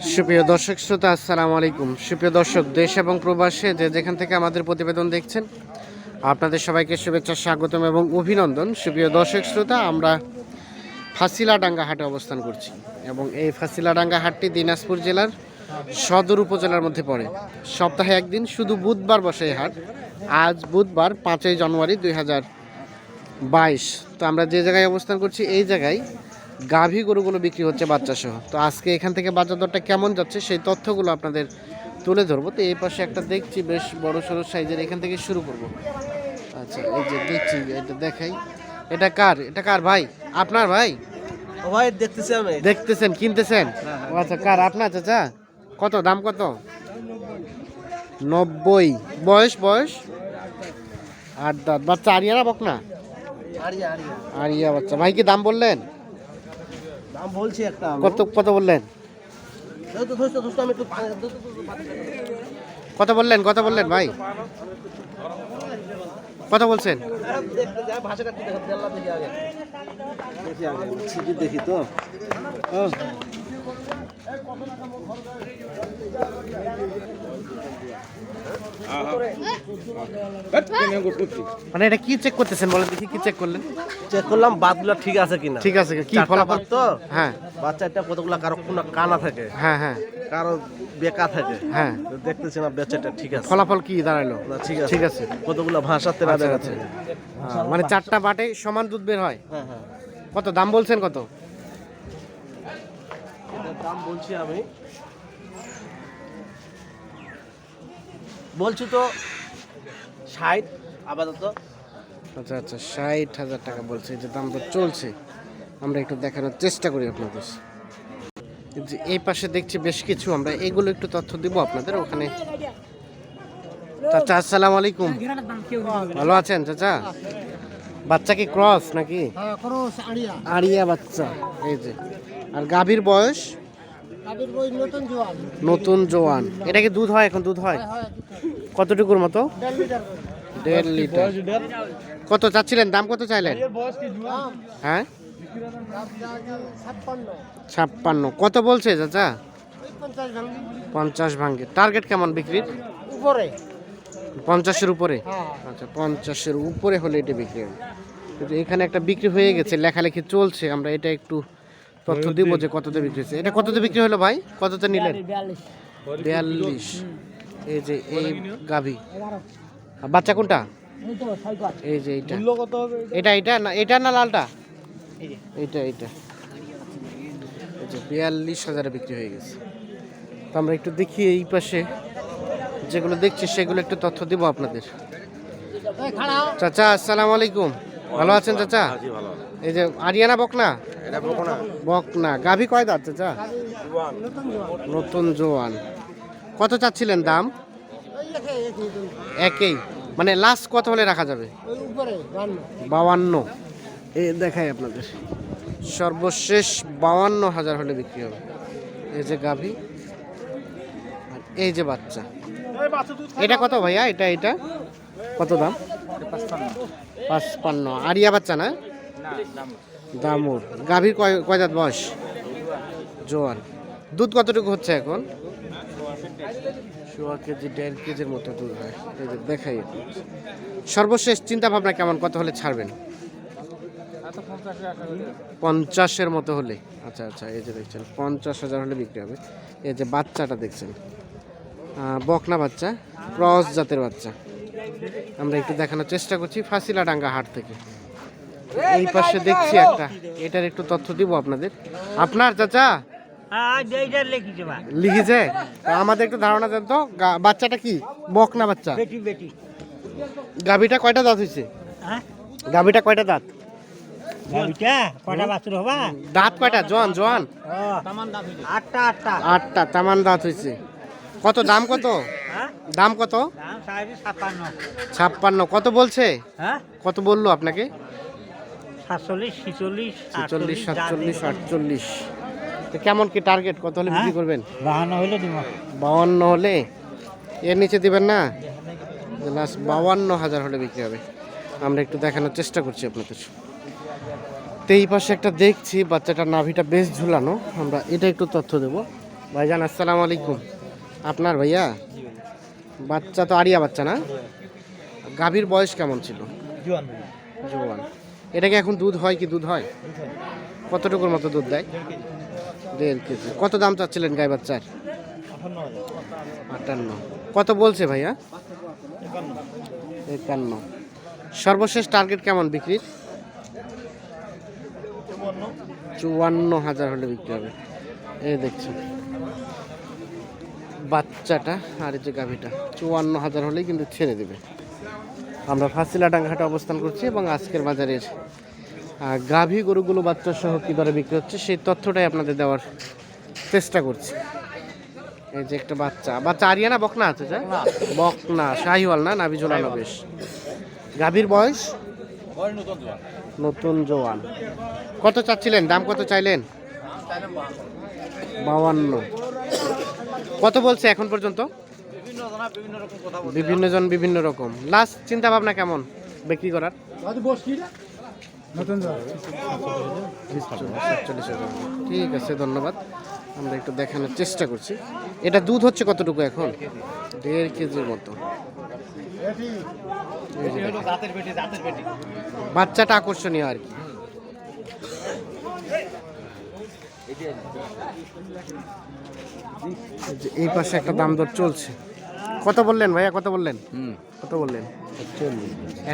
সুপ্রিয় দর্শক শ্রোতা, আসসালামু আলাইকুম। সুপ্রিয় দর্শক, দেশ এবং প্রবাসে যে যেখান থেকে আমাদের প্রতিবেদন দেখছেন, আপনাদের সবাইকে শুভেচ্ছা, স্বাগতম এবং অভিনন্দন। সুপ্রিয় দর্শক শ্রোতা, আমরা ফাসিলাডাঙ্গা হাটে অবস্থান করছি এবং এই ফাসিলাডাঙ্গা হাটটি দিনাজপুর জেলার সদর উপজেলার মধ্যে পড়ে। সপ্তাহে একদিন শুধু বুধবার বসে এই হাট, আজ বুধবার পাঁচই জানুয়ারি দুই হাজার বাইশ। তো আমরা যে জায়গায় অবস্থান করছি, এই জায়গায় গাভী গরুগুলো বিক্রি হচ্ছে বাচ্চা সহ তো আজকে এখান থেকে বাজার দরটা কেমন যাচ্ছে সেই তথ্যগুলো আপনাদের তুলে ধরবো। তো এই পাশে একটা দেখছি বেশ বড় সড়ো সাইজের এখান থেকে শুরু করব। আচ্ছা এই যে দেখছি এটা দেখাই। এটা কার? এটা কার ভাই? আপনার ভাই? ভাই দেখতেছি আমি। দেখতেছেন কিনতেছেন? ও আচ্ছা কার? আপনার চাচা? কত? দাম কত? নব্বই। বয়স বয়স? আট দাঁত। বাচ্চা আরিয়ারা বক না আরিয়া আরিয়া। আরিয়া বাচ্চা। ভাই কি দাম বললেন? দাম বলছি একটা। কত কত বললেন। কত বললেন? কত বললেন ভাই? কত বলছেন? দেখি তো। মানে এটা কি চেক করতেছেন? বলেন দেখি কি চেক করলেন। চেক করলাম বাতগুলো ঠিক আছে কিনা? ঠিক আছে কি চারটা ফলাফল? তো হ্যাঁ। কতগুলা কারও কোনো কানা থাকে? হ্যাঁ হ্যাঁ। কারও বেকা থাকে? হ্যাঁ। তো দেখতেছি না বেচাটা ঠিক আছে। ফলাফল কি দাঁড়াল ঠিক আছে। ঠিক আছে। কতগুলা ভাষাতে না আচ্ছা, দেখাচ্ছে আচ্ছা। মানে চারটা বাটে সমান দুধ বের হয়? হ্যাঁ হ্যাঁ। কত দাম বলছেন কত? দাম বলছি আমি বলছি তো ষাট আপাতত। আচ্ছা আচ্ছা ষাট হাজার টাকা বলছে এই যে দাম তো চলছে। আমরা একটু দেখানোর চেষ্টা করি আপনাদের। এই যে এই পাশে দেখছি বেশ কিছু আমরা এগুলো একটু তথ্য দিব আপনাদের ওখানে। চাচা আসসালামু আলাইকুম। ভালো আছেন চাচা? বাচ্চা কি ক্রস নাকি? আড়িয়া বাচ্চা এই যে। আর গাভীর বয়স? নতুন জোয়ান। এটা কি দুধ হয় এখন? দুধ হয়? কতটুকুর মতো? দেড় লিটার কত চাচ্ছিলেন? দাম কত চাইলেন? হ্যাঁ? ছাপ্পান্ন। কত বলছে চাচা? পঞ্চাশ ভাঙ্গে। টার্গেট কেমন বিক্রির? উপরে। পঞ্চাশের উপরে? হ্যাঁ। আচ্ছা পঞ্চাশের উপরে হলে এটা বিক্রি হবে কিন্তু এখানে একটা বিক্রি হয়ে গেছে লেখালেখি চলছে। আমরা এটা একটু তথ্য দিব যে কততে বিক্রি হয়েছে। এটা কততে বিক্রি হলো ভাই? কততে নিলেন? বিয়াল্লিশ এই যে এই গাভি। আর বাচ্চা কোনটা? এই তো সাইকেল এই যে হবে এটা? এটা না এটা না লালটা? এইটা এইটা। এই যে বিয়াল্লিশ হাজারে বিক্রি হয়ে গেছে। তো আমরা একটু দেখি এই পাশে। যেগুলো দেখছি সেগুলো একটু তথ্য দিব আপনাদের। চাচা আসসালামু আলাইকুম। ভালো আছেন চাচা? এই যে আরিয়ানা বকনা? এটা বকনা। গাভী কয় দাঁত চাচা? নতুন জোয়ান। কত চাচ্ছিলেন দাম? একই। মানে লাস্ট কত হলে রাখা যাবে? বাউান্ন এ দেখাই আপনাদের। সর্বশেষ বাউান্ন হাজার হলে বিক্রি হবে। এই যে গাভী। আর এই যে বাচ্চা। এটা কত ভাইয়া? এটা এটা? কত দাম? পাঁচপান্ন। আরিয়া বাচ্চা না? দামুর। গাভীর কয় কয় দাঁত বয়স? জোয়ান। দুধ কতটুকু হচ্ছে এখন? সোয়া কেজি দেড় কেজির মতো দুধ হয়। এই যে দেখাই। সর্বশেষ চিন্তা ভাবনা কেমন? কত হলে ছাড়বেন? পঞ্চাশের মতো হলে। আচ্ছা আচ্ছা এই যে দেখছেন পঞ্চাশ হাজার হলে বিক্রি হবে। এই যে বাচ্চাটা দেখছেন বকনা বাচ্চা ক্রস জাতের বাচ্চা। আমরা একটু দেখানোর চেষ্টা করছি ফাঁসিলা ডাঙ্গা হাট থেকে। এই পাশে দেখছি একটা। এটার একটু তথ্য দিব আপনাদের। আপনার চাচা? লিখেছে আমাদের একটু ধারণা দেন তো। গা- বাচ্চাটা কি? বক না বাচ্চা গাভীটা কয়টা দাঁত হয়েছে? হ্যাঁ? গাভীটা কয়টা দাঁত? গাবিটা কটা দাঁত কয়টা? জোয়ান জোয়ান? আটটা আটটা। আটটা তামান দাঁত হয়েছে। কত দাম কত? হ্যাঁ? দাম কত? ছাপ্পান্ন। কত বলছে? হ্যাঁ? কত বলল আপনাকে? সাতচল্লিশ ছিচল্লিশ ছেচল্লিশ সাতচল্লিশ আটচল্লিশ। তো কেমন কি টার্গেট কত হলে বিক্রি করবেন? বাহান্ন হইলে দিব। বাউান্ন হলে? এর নিচে দিবেন না? লাস্ট বাউান্ন হাজার হলে বিক্রি হবে। আমরা একটু দেখানোর চেষ্টা করছি আপনাদের। তো এই পাশে একটা দেখছি বাচ্চাটার নাভিটা বেশ ঝুলানো। আমরা এটা একটু তথ্য দেব। ভাইজান আসসালামু আলাইকুম। আপনার ভাইয়া? বাচ্চা তো আরিয়া বাচ্চা না? গাভীর বয়স কেমন ছিল? জোয়ান জোয়ান এটা কি এখন দুধ হয় কি দুধ হয়? কতটুকুর মতো দুধ দেয়? দেড় কেজি। কত দাম চাচ্ছিলেন গাই বাচ্চার? আটান্ন। কত বলছে ভাইয়া? একান্ন। সর্বশেষ টার্গেট কেমন বিক্রির? চুয়ান্ন চুয়ান্ন হাজার হলে বিক্রি হবে। এই দেখছি বাচ্চাটা আর এই যে গাভীটা, চুয়ান্ন হাজার হলেই কিন্তু ছেড়ে দেবে। আমরা ফাঁসিলাডাঙ্গাহাটে অবস্থান করছি এবং আজকের বাজারের গাভী গরুগুলো বাচ্চা সহ কী দরে বিক্রি হচ্ছে সেই তথ্যটাই আপনাদের দেওয়ার চেষ্টা করছি। এই যে একটা বাচ্চা বাচ্চা আরিয়ানা বকনা আছে যা বকনা শাহিওয়াল না? নাভি ঝোলানো বেশ। গাভীর বয়স? নতুন জোয়ান। কত চাচ্ছিলেন? দাম কত চাইলেন? বাউান্ন কত বলছে এখন পর্যন্ত? বিভিন্ন বিভিন্ন রকম কথা বলছে বিভিন্ন জন বিভিন্ন রকম। লাস্ট চিন্তা ভাবনা কেমন বিক্রি করার? ঠিক আছে ধন্যবাদ। আমরা একটু দেখানোর চেষ্টা করছি। এটা দুধ হচ্ছে কতটুকু এখন? দেড় কেজির মতো। বাচ্চাটা আকর্ষণীয় আর কি। এই পাশে একটা দাম দর চলছে। কত বললেন ভাইয়া? কত বললেন? কত বললেন?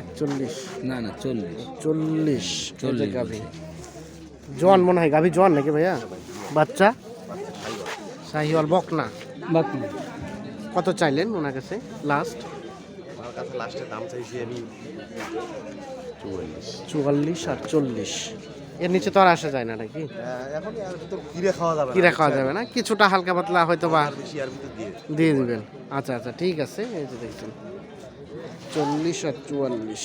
একচল্লিশ। না না চল্লিশ। চল্লিশ। চল্লিশ গাভি। জোয়ান মনে হয় গাভি জোয়ান নাকি ভাইয়া? বাচ্চা? শাহিওয়াল বকনা। বাকি কত চাইলেন ওনার কাছে? লাস্ট আমার কাছে লাস্টে দাম চাইছি আমি চুয়াল্লিশ। চুয়াল্লিশ আর চল্লিশ। এর নিচে তো আর আসা যায় না নাকি? এখন কিরে খাওয়া যাবে কিরা খাওয়া যাবে না। কিছুটা হালকা পাতলা হয়তো বা বেশি আর ভিতর দিয়ে। দিয়ে দিবেন। আচ্ছা আচ্ছা ঠিক আছে। এই যে দেখছেন। চল্লিশ আর চুয়াল্লিশ।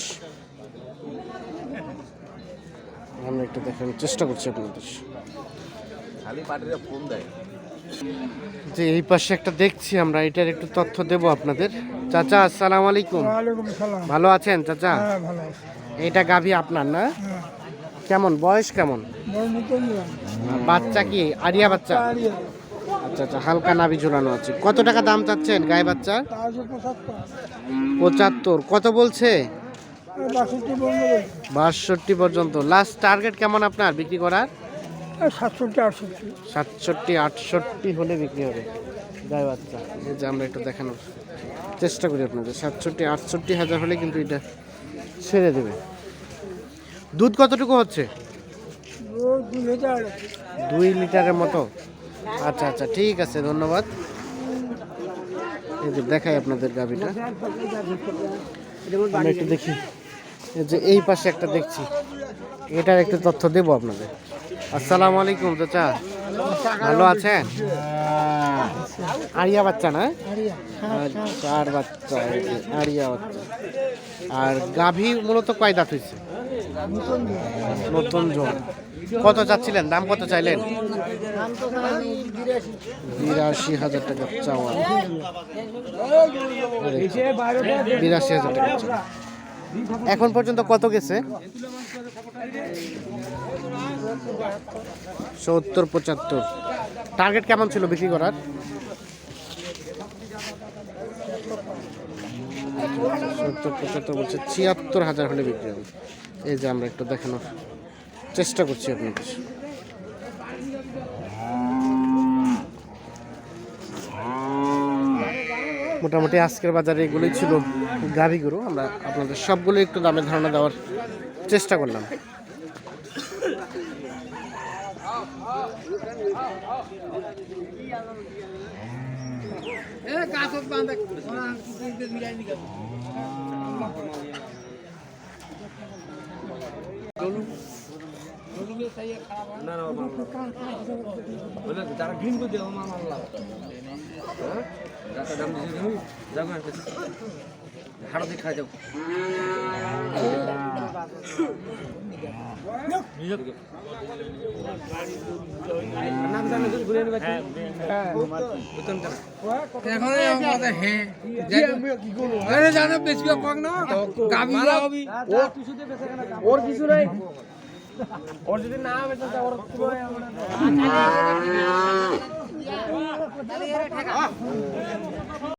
আমরা একটু দেখানোর চেষ্টা করছি আপনাদের। খালি পাটিরে ফোন দেয়। যে এই পাশে একটা দেখছি আমরা এটার একটু তথ্য দেব আপনাদের। চাচা আসসালামু আলাইকুম। ভালো আছেন চাচা? হ্যাঁ ভালো এইটা গাভী আপনার না? কেমন? বয়স কেমন? বাচ্চা কি? আরিয়া বাচ্চা? আচ্ছা আচ্ছা হালকা নাভি ঝুলানো আছে। কত টাকা দাম চাচ্ছেন গায়ে চারশো পঁচাত্তর। কত বলছে? বাষট্টি পর্যন্ত। লাস্ট টার্গেট কেমন আপনার বিক্রি করার? সাতষট্টি, আটষট্টি সাতষট্টি আটষট্টি হলে বিক্রি হবে। গায়ে বাচ্চা। যে আমরা একটু দেখানোর চেষ্টা করি আপনাদের। সাতষট্টি, আটষট্টি হাজার হলে কিন্তু এটা ছেড়ে দেবে। দুধ কতটুকু হচ্ছে? দুই হাজার দুই লিটারের মতো? আচ্ছা আচ্ছা ঠিক আছে ধন্যবাদ। এই যে দেখাই আপনাদের গাভিটা। আমরা একটু দেখি। এই যে এই পাশে একটা দেখছি। এটার একটু তথ্য দেবো আপনাদের। আসসালামু আলাইকুম চাচা। ভালো আছেন? আরিয়া বাচ্চা না? আচ্ছা, আর বাচ্চা আরিয়া বাচ্চা। আর গাভী মূলত কয় দাঁত হয়েছে নতুন জোয়ান কত চাচ্ছিলেন? দাম কত চাইলেন? বিরাশি হাজার টাকা চাওয়া। বিরাশি হাজার টাকা এখন পর্যন্ত কত গেছে? সত্তর, পঁচাত্তর। টার্গেট কেমন ছিল বিক্রি করার? সত্তর পঁচাত্তর বলছে, ছিয়াত্তর হাজার হলে বিক্রি হবে। এই যে আমরা একটু দেখানোর চেষ্টা করছি আপনাদের। মোটামুটি আজকের বাজারে এগুলোই ছিল গাভী গরু। আমরা আপনাদের সবগুলো একটু দামের ধারণা দেওয়ার চেষ্টা করলাম। যারা গ্রিন করে দেবো মামা আল্লাহ যারা দাম দিয়েছে যাব দিয়ে খাই যাও ওর কিছু নাই ওর যদি না হবে ওর